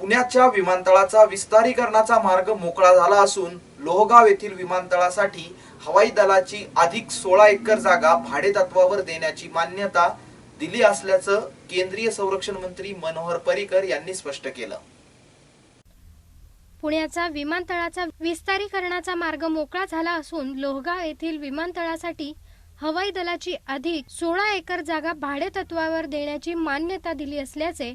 पुण्याच्या विमानतळाचा विस्तारीकरणाचा मार्ग मोकळा झाला असून लोहगाव येथील विमानतळासाठी हवाई दलाची अधिक सोळा एकर जागा भाडेतत्वावर देण्याची मान्यता दिली असल्याचं केंद्रीय संरक्षण मंत्री मनोहर पर्रिकर यांनी स्पष्ट केलं. पुण्याचा विमानतळाचा विस्तारीकरणाचा मार्ग मोकळा झाला असून लोहगाव येथील विमानतळासाठी हवाई दलाची अधिक सोळा एकर जागा भाडेतत्वावर देण्याची मान्यता दिली असल्याचे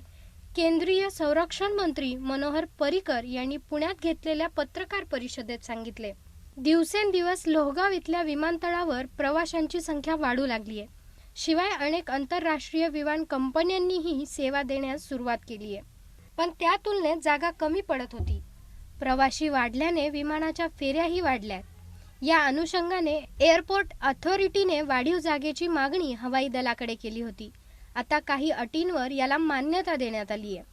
केंद्रीय संरक्षण मंत्री मनोहर पर्रिकर यांनी पुण्यात घेतलेल्या पत्रकार परिषदेत सांगितले. दिवसेंदिवस लोहगाव इथल्या विमानतळावर प्रवाशांची संख्या वाढू लागली आहे शिवाय अनेक आंतरराष्ट्रीय विमान कंपन्यांनीही सेवा देण्यास सुरुवात केली आहे पण त्या तुलनेत जागा कमी पडत होती. प्रवाशी वाढल्याने विमानाच्या फेऱ्याही वाढल्यात. या अनुषंगाने एअरपोर्ट अथॉरिटीने वाढीव जागेची मागणी हवाई दलाकडे केली होती. आता काही अटींवर याला मान्यता देण्यात आली आहे.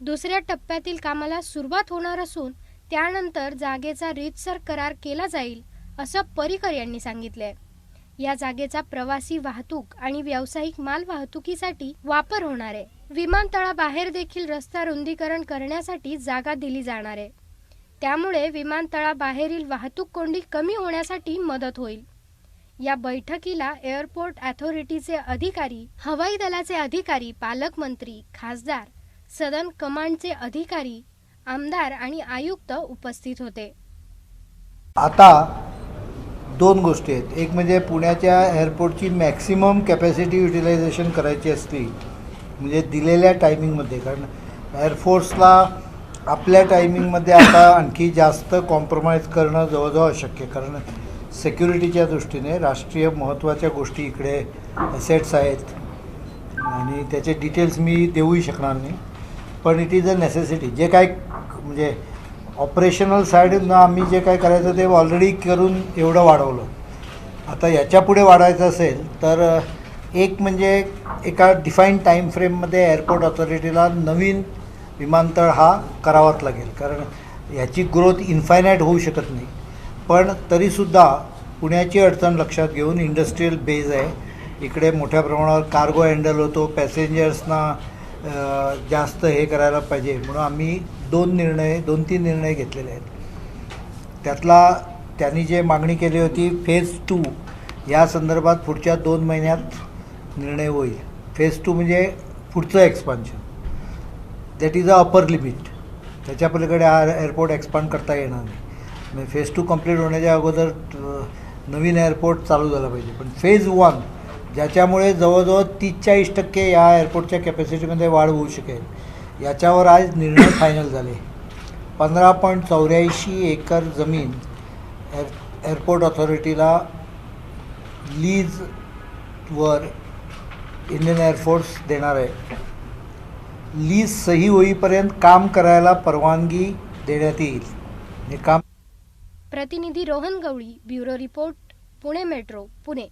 दुसऱ्या टप्प्यातील कामाला सुरुवात होणार असून त्यानंतर जागेचा रीतसर करार केला जाईल असं पर्रिकर यांनी सांगितलंय. या जागेचा प्रवासी वाहतूक आणि व्यावसायिक माल वाहतुकीसाठी वापर होणार आहे. विमानतळाबाहेर देखील रस्ता रुंदीकरण करण्यासाठी जागा दिली जाणार आहे. त्यामुळे विमानतळाबाहेरील वाहतूक कोंडी कमी होण्यासाठी मदत होईल. या बैठकीला एअरपोर्ट अथॉरिटीचे अधिकारी हवाई दलाचे अधिकारी पालकमंत्री खासदार सदन कमांडचे अधिकारी आमदार आणि आयुक्त उपस्थित होते. आता दोन गोष्टी आहेत. एक म्हणजे पुण्याच्या एअरपोर्टची मॅक्सिमम कॅपॅसिटी युटिलायझेशन करायची असली म्हणजे दिलेल्या टायमिंगमध्ये कारण एअरफोर्सला आपल्या टायमिंगमध्ये आता आणखी जास्त कॉम्प्रोमाइज करणं जवळजवळ अशक्य कारण सेक्युरिटीच्या दृष्टीने राष्ट्रीय महत्त्वाच्या गोष्टी इकडे असेट्स आहेत. आणि त्याचे डिटेल्स मी देऊही शकणार नाही. पण इट इज अ नेसेसिटी जे काय म्हणजे ऑपरेशनल साईडनं आम्ही जे काय करायचं ते ऑलरेडी करून एवढं वाढवलं. आता याच्यापुढे वाढायचं असेल तर एक म्हणजे एका डिफाईन टाईम फ्रेममध्ये एअरपोर्ट ऑथॉरिटीला नवीन विमानतळ हा करावाच लागेल. कारण याची ग्रोथ इन्फायनाईट होऊ शकत नाही. पण तरीसुद्धा पुण्याची अडचण लक्षात घेऊन इंडस्ट्रीयल बेज आहे. इकडे मोठ्या प्रमाणावर कार्गो हँडल होतो पॅसेंजर्सना जास्त हे करायला पाहिजे. म्हणून आम्ही दोन निर्णय दोन तीन निर्णय घेतलेले आहेत. त्यातला त्यांनी जे मागणी केली होती फेज टू या संदर्भात पुढच्या दोन महिन्यात निर्णय होईल. फेज टू म्हणजे पुढचं expansion that is a upper limit त्याच्या पलीकडे हा एअरपोर्ट एक्सपांड करता येणार नाही. म्हणजे फेज टू कंप्लीट होण्याच्या अगोदर नवीन एअरपोर्ट चालू झाला पाहिजे. पण फेज वन ज्याच्यामुळे जवळजवळ तीस चाळीस टक्के या एअरपोर्टच्या कॅपॅसिटीमध्ये वाढ होऊ शकेल याच्यावर आज निर्णय फायनल झाले. पंधरा पॉईंट चौऱ्याऐंशी एकर जमीन एअर एअरपोर्ट ऑथॉरिटीला लीजवर इंडियन एअरफोर्स देणार आहे. लीज सही होईपर्यंत काम करायला परवानगी देण्यात येईल. हे काम प्रतिनिधी Rohan Gawali bureau report Pune metro Pune.